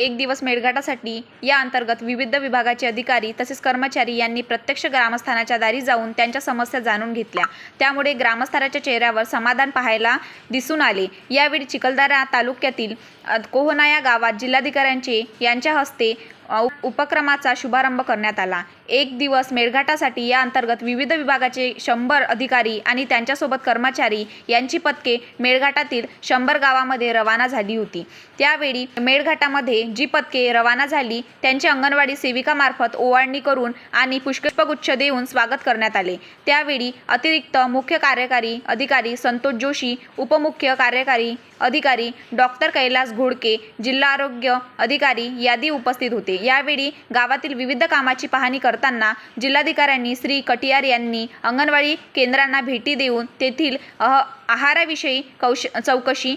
एक दिवस मेळघाटासाठी या अंतर्गत विविध विभागाचे अधिकारी तसेच कर्मचारी यांनी प्रत्यक्ष ग्रामस्थानाच्या दारी जाऊन त्यांच्या समस्या जाणून घेतल्या. त्यामुळे ग्रामस्थानाच्या चेहऱ्यावर समाधान पाहायला दिसून आले. यावेळी चिखलदरा तालुक्यातील अ, कोहना या गावात जिल्हाधिकाऱ्यांचे यांच्या हस्ते उपक्रमाचा शुभारंभ करण्यात आला. एक दिवस मेळघाटासाठी या अंतर्गत विविध विभागाचे शंभर अधिकारी आणि त्यांच्यासोबत कर्मचारी यांची पथके मेळघाटातील शंभर गावामध्ये रवाना झाली होती. त्यावेळी मेळघाटामध्ये जी पथके रवाना झाली त्यांची अंगणवाडी सेविकामार्फत ओवाळणी करून आणि पुष्पगुच्छ देऊन स्वागत करण्यात आले. त्यावेळी अतिरिक्त मुख्य कार्यकारी अधिकारी संतोष जोशी उपमुख्य कार्यकारी अधिकारी डॉक्टर कैलास घोडके जिल्हा आरोग्य अधिकारी यादी उपस्थित होते. यावेळी गावातील विविध कामाची पाहणी करताना जिल्हाधिकाऱ्यांनी श्री कटियार यांनी अंगणवाडी केंद्रांना भेटी देऊन तेथील अह, आहाराविषयी कौश चौकशी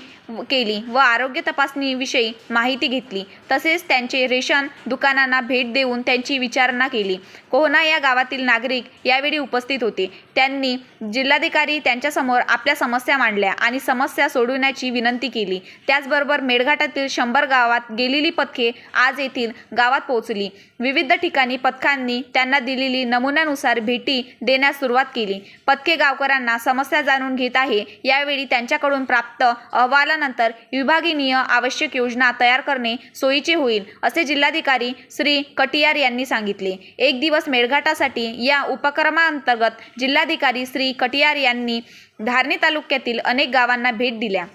केली व आरोग्य तपासणीविषयी माहिती घेतली. तसेच त्यांचे रेशन दुकानांना भेट देऊन त्यांची विचारणा केली. कोहना या गावातील नागरिक यावेळी उपस्थित होते. त्यांनी जिल्हाधिकारी त्यांच्यासमोर आपल्या समस्या मांडल्या आणि समस्या सोडवण्याची विनंती केली. त्याचबरोबर मेळघाटातील शंभर गावात गेलेली पथके आज येथील गावात पोहोचली. विविध ठिकाणी पथकांनी त्यांना दिलेली नमुन्यानुसार भेटी देण्यास सुरुवात केली. पथके गावकऱ्यांना समस्या जाणून घेत आहे यावेळी त्यांच्याकडून प्राप्त अहवालानंतर विभागीय आवश्यक योजना तयार करणे सोयीचे होईल असे जिल्हाधिकारी श्री कटियार यांनी सांगितले. एक दिवस मेळघाटासाठी या उपक्रमाअंतर्गत जिल्हाधिकारी श्री कटियार यांनी धारणी तालुक्यातील अनेक गावांना भेट दिल्या.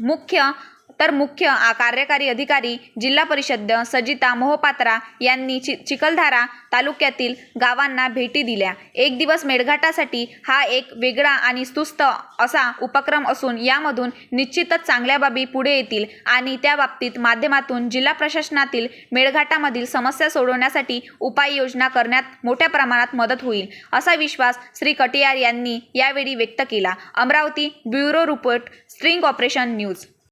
मुख्य तर मुख्य कार्यकारी अधिकारी जिल्हा परिषद सजिता मोहपात्रा यांनी चि चिखलधारा तालुक्यातील गावांना भेटी दिल्या. एक दिवस मेळघाटासाठी हा एक वेगळा आणि सुस्त असा उपक्रम असून यामधून निश्चितच चांगल्या बाबी पुढे येतील आणि त्या बाबतीत माध्यमातून जिल्हा प्रशासनातील मेळघाटामधील समस्या सोडवण्यासाठी उपाययोजना करण्यात मोठ्या प्रमाणात मदत होईल असा विश्वास श्री कटियार यांनी यावेळी व्यक्त केला. Amravati bureau report string operation news.